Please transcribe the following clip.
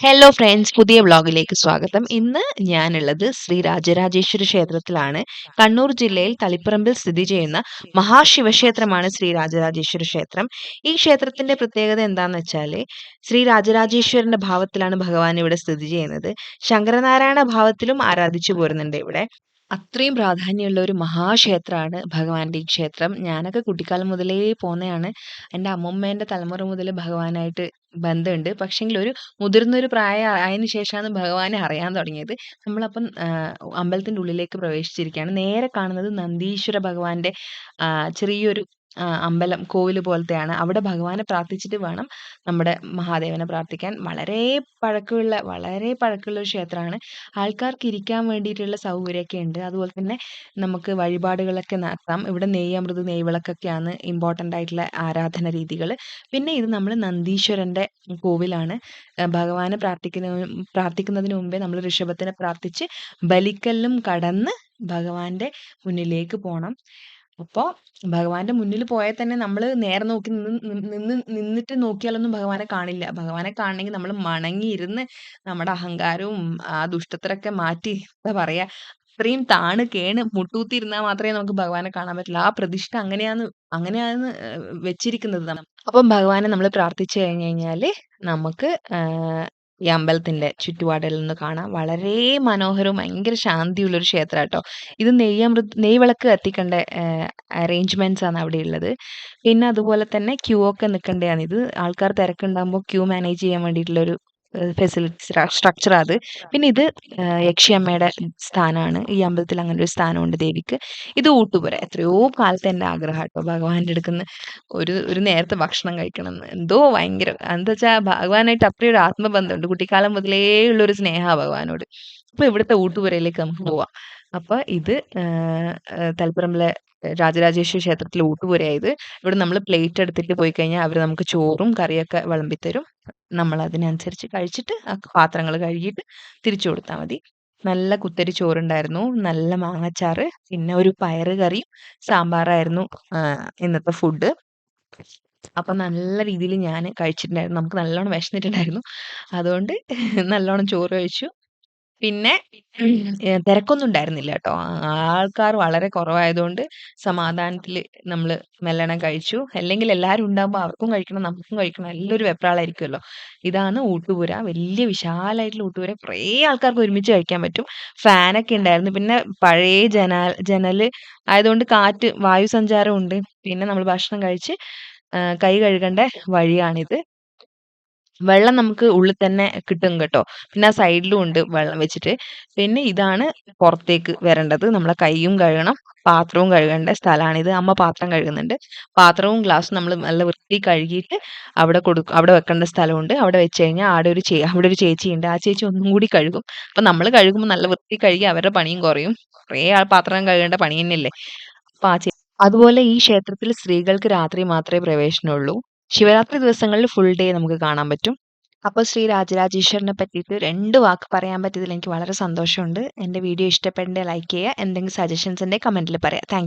Hello friends പുതിയ വ്ളോഗിലേക്ക് സ്വാഗതം. ഇന്ന് ഞാനുള്ളത് ശ്രീ രാജരാജേശ്വര ക്ഷേത്രത്തിലാണ്. കണ്ണൂർ ജില്ലയിൽ തളിപ്പറമ്പിൽ സ്ഥിതി ചെയ്യുന്ന മഹാശിവക്ഷേത്രമാണ് ശ്രീ രാജരാജേശ്വര ക്ഷേത്രം. ഈ ക്ഷേത്രത്തിന്റെ പ്രത്യേകത എന്താന്ന് വെച്ചാൽ ശ്രീ രാജരാജേശ്വരന്റെ ഭാവത്തിലാണ് ഭഗവാൻ ഇവിടെ സ്ഥിതി ചെയ്യുന്നത്. ശങ്കരനാരായണ ഭാവത്തിലും ആരാധിച്ചു പോരുന്നുണ്ട് ഇവിടെ. അത്രയും പ്രാധാന്യമുള്ള ഒരു മഹാക്ഷേത്രമാണ് ഭഗവാന്റെ ഈ ക്ഷേത്രം. ഞാനൊക്കെ കുട്ടിക്കാലം മുതലേ പോന്നെയാണ്. എന്റെ അമ്മമ്മേന്റെ തലമുറ മുതൽ ഭഗവാനായിട്ട് ബന്ധമുണ്ട്. പക്ഷെങ്കിൽ ഒരു മുതിർന്നൊരു പ്രായം ആയതിനു ശേഷമാണ് ഭഗവാനെ അറിയാൻ തുടങ്ങിയത്. നമ്മളപ്പം അമ്പലത്തിന്റെ ഉള്ളിലേക്ക് പ്രവേശിച്ചിരിക്കുകയാണ്. നേരെ കാണുന്നത് നന്ദീശ്വര ഭഗവാന്റെ ചെറിയൊരു അമ്പലം കോവിൽ പോലത്തെയാണ്. അവിടെ ഭഗവാനെ പ്രാർത്ഥിച്ചിട്ട് വേണം നമ്മുടെ മഹാദേവനെ പ്രാർത്ഥിക്കാൻ. വളരെ പഴക്കമുള്ള വളരെ പഴക്കമുള്ള ഒരു ക്ഷേത്രമാണ്. ആൾക്കാർക്ക് ഇരിക്കാൻ വേണ്ടിയിട്ടുള്ള സൗകര്യമൊക്കെ ഉണ്ട്. അതുപോലെ തന്നെ നമുക്ക് വഴിപാടുകളൊക്കെ നടത്താം. ഇവിടെ നെയ്യമൃത് നെയ്വിളക്കൊക്കെയാണ് ഇമ്പോർട്ടന്റ് ആയിട്ടുള്ള ആരാധന രീതികൾ പിന്നെ ഇത് നമ്മൾ നന്ദീശ്വരന്റെ കോവിലാണ്. ഭഗവാനെ പ്രാർത്ഥിക്കുന്ന പ്രാർത്ഥിക്കുന്നതിന് മുമ്പേ നമ്മൾ ഋഷഭത്തിനെ പ്രാർത്ഥിച്ച് ബലിക്കല്ലും കടന്ന് ഭഗവാന്റെ മുന്നിലേക്ക് പോകണം അപ്പോൾ ഭഗവാന്റെ മുന്നിൽ പോയാൽ തന്നെ നമ്മൾ നേരെ നോക്കി നിന്ന് നിന്ന് നിന്നിട്ട് നോക്കിയാലൊന്നും ഭഗവാനെ കാണില്ല. ഭഗവാനെ കാണണമെങ്കിൽ നമ്മൾ മണങ്ങിയിരുന്ന് നമ്മുടെ അഹങ്കാരവും ആ ദുഷ്ടത്തരൊക്കെ മാറ്റി എന്താ പറയാ അത്രയും താണ് കേണ് മുട്ടൂത്തി ഇരുന്നാൽ മാത്രമേ നമുക്ക് ഭഗവാനെ കാണാൻ പറ്റുള്ളൂ. ആ പ്രതിഷ്ഠ അങ്ങനെയാണ് അങ്ങനെയാണ് വെച്ചിരിക്കുന്നത്. അപ്പം ഭഗവാനെ നമ്മൾ പ്രാർത്ഥിച്ചു കഴിഞ്ഞു കഴിഞ്ഞാൽ നമുക്ക് ഈ അമ്പലത്തിന്റെ ചുറ്റുപാടിൽ നിന്ന് കാണാം. വളരെ മനോഹരവും ഭയങ്കര ശാന്തിയുള്ളൊരു ക്ഷേത്രം കേട്ടോ ഇത് നെയ്യമൃത് നെയ്വിളക്ക് കത്തിക്കേണ്ട അറേഞ്ച്മെന്റ്സ് ആണ് അവിടെ ഉള്ളത്. പിന്നെ അതുപോലെ തന്നെ ക്യൂ ഒക്കെ നിൽക്കേണ്ടതാണ്. ഇത് ആൾക്കാർ തിരക്കുണ്ടാകുമ്പോൾ ക്യൂ മാനേജ് ചെയ്യാൻ വേണ്ടിയിട്ടുള്ളൊരു ഫെസിലിറ്റി സ്ട്രക്ചർ അത്. പിന്നെ ഇത് യക്ഷിയമ്മയുടെ സ്ഥാനമാണ്. ഈ അമ്പലത്തിൽ അങ്ങനെ ഒരു സ്ഥാനമുണ്ട് ദേവിക്ക്. ഇത് ഊട്ടുപുര. എത്രയോ കാലത്തെ എന്റെ ആഗ്രഹം കേട്ടോ ഭഗവാന്റെ അടുക്കുന്ന ഒരു ഒരു നേരത്തെ ഭക്ഷണം കഴിക്കണം എന്ന്. എന്തോ ഭയങ്കര എന്താ വെച്ചാൽ ഭഗവാനായിട്ട് അത്രയും ഒരു ആത്മബന്ധമുണ്ട്. കുട്ടിക്കാലം മുതലേ ഉള്ളൊരു സ്നേഹമാണ് ഭഗവാനോട്. അപ്പോൾ ഇവിടുത്തെ ഊട്ടുപുരയിലേക്ക് നമുക്ക് പോവാം. അപ്പൊ ഇത് തലപ്പുറമിലെ രാജരാജേശ്വരി ക്ഷേത്രത്തിലെ ഊട്ടുപുരയായത്. ഇവിടെ നമ്മൾ പ്ലേറ്റ് എടുത്തിട്ട് പോയി കഴിഞ്ഞാൽ അവർ നമുക്ക് ചോറും കറിയൊക്കെ വിളമ്പിത്തരും. നമ്മൾ അതിനനുസരിച്ച് കഴിച്ചിട്ട് ആ പാത്രങ്ങൾ കഴുകിയിട്ട് തിരിച്ചു കൊടുത്താൽ മതി. നല്ല കുത്തരി ചോറുണ്ടായിരുന്നു നല്ല മാങ്ങച്ചാറ് പിന്നെ ഒരു പയറ് കറിയും സാമ്പാറായിരുന്നു ഇന്നത്തെ ഫുഡ്. അപ്പം നല്ല രീതിയിൽ ഞാൻ കഴിച്ചിട്ടുണ്ടായിരുന്നു. നമുക്ക് നല്ലോണം വിശന്നിട്ടുണ്ടായിരുന്നു. അതുകൊണ്ട് നല്ലോണം ചോറ് കഴിച്ചു. പിന്നെ തിരക്കൊന്നും ഉണ്ടായിരുന്നില്ല കേട്ടോ. ആൾക്കാർ വളരെ കുറവായതുകൊണ്ട് സമാധാനത്തിൽ നമ്മൾ മെല്ലണം കഴിച്ചു. അല്ലെങ്കിൽ എല്ലാവരും ഉണ്ടാകുമ്പോൾ അവർക്കും കഴിക്കണം നമുക്കും കഴിക്കണം. എല്ലാവരും വെപ്രാളായിരിക്കുമല്ലോ. ഇതാണ് ഊട്ടുപുര. വലിയ വിശാലമായിട്ടുള്ള ഊട്ടുപുര. കുറേ ആൾക്കാർക്ക് ഒരുമിച്ച് കഴിക്കാൻ പറ്റും. ഫാനൊക്കെ ഉണ്ടായിരുന്നു. പിന്നെ പഴയ ജനാൽ ജനൽ ആയതുകൊണ്ട് കാറ്റ് വായു സഞ്ചാരം ഉണ്ട്. പിന്നെ നമ്മൾ ഭക്ഷണം കഴിച്ച് കൈ കഴുകേണ്ട വഴിയാണിത്. വെള്ളം നമുക്ക് ഉള്ളിൽ തന്നെ കിട്ടും കേട്ടോ. പിന്നെ ആ സൈഡിലും ഉണ്ട് വെള്ളം വെച്ചിട്ട്. പിന്നെ ഇതാണ് പുറത്തേക്ക് വരേണ്ടത്. നമ്മളെ കൈയും കഴുകണം. പാത്രവും കഴുകേണ്ട സ്ഥലമാണിത് അമ്മ പാത്രം കഴുകുന്നുണ്ട്. പാത്രവും ഗ്ലാസ്സും നമ്മൾ നല്ല വൃത്തി കഴുകിയിട്ട് അവിടെ കൊടുക്കും അവിടെ വെക്കേണ്ട സ്ഥലമുണ്ട്. അവിടെ വെച്ച് കഴിഞ്ഞാൽ അവിടെ ഒരു ചേ അവിടെ ഒരു ചേച്ചിയുണ്ട് ആ ചേച്ചി ഒന്നും കൂടി കഴുകും. അപ്പം നമ്മൾ കഴുകുമ്പോൾ നല്ല വൃത്തി കഴുകി അവരുടെ പണിയും കുറയും. കുറേ ആൾ പാത്രം കഴുകേണ്ട പണി തന്നെയല്ലേ? അപ്പം ആ അതുപോലെ ഈ ക്ഷേത്രത്തിൽ സ്ത്രീകൾക്ക് രാത്രി മാത്രമേ പ്രവേശനമുള്ളൂ. ശിവരാത്രി ദിവസങ്ങളിൽ ഫുൾ ഡേ നമുക്ക് കാണാൻ പറ്റും. അപ്പോൾ ശ്രീ രാജരാജേശ്വരനെ പറ്റിയിട്ട് രണ്ട് വാക്ക് പറയാൻ പറ്റിയതിൽ എനിക്ക് വളരെ സന്തോഷമുണ്ട്. എന്റെ വീഡിയോ ഇഷ്ടപ്പെടേണ്ട ലൈക്ക് ചെയ്യുക. എന്തെങ്കിലും സജഷൻസ് ഉണ്ടെങ്കിൽ കമന്റിൽ പറയാം. താങ്ക്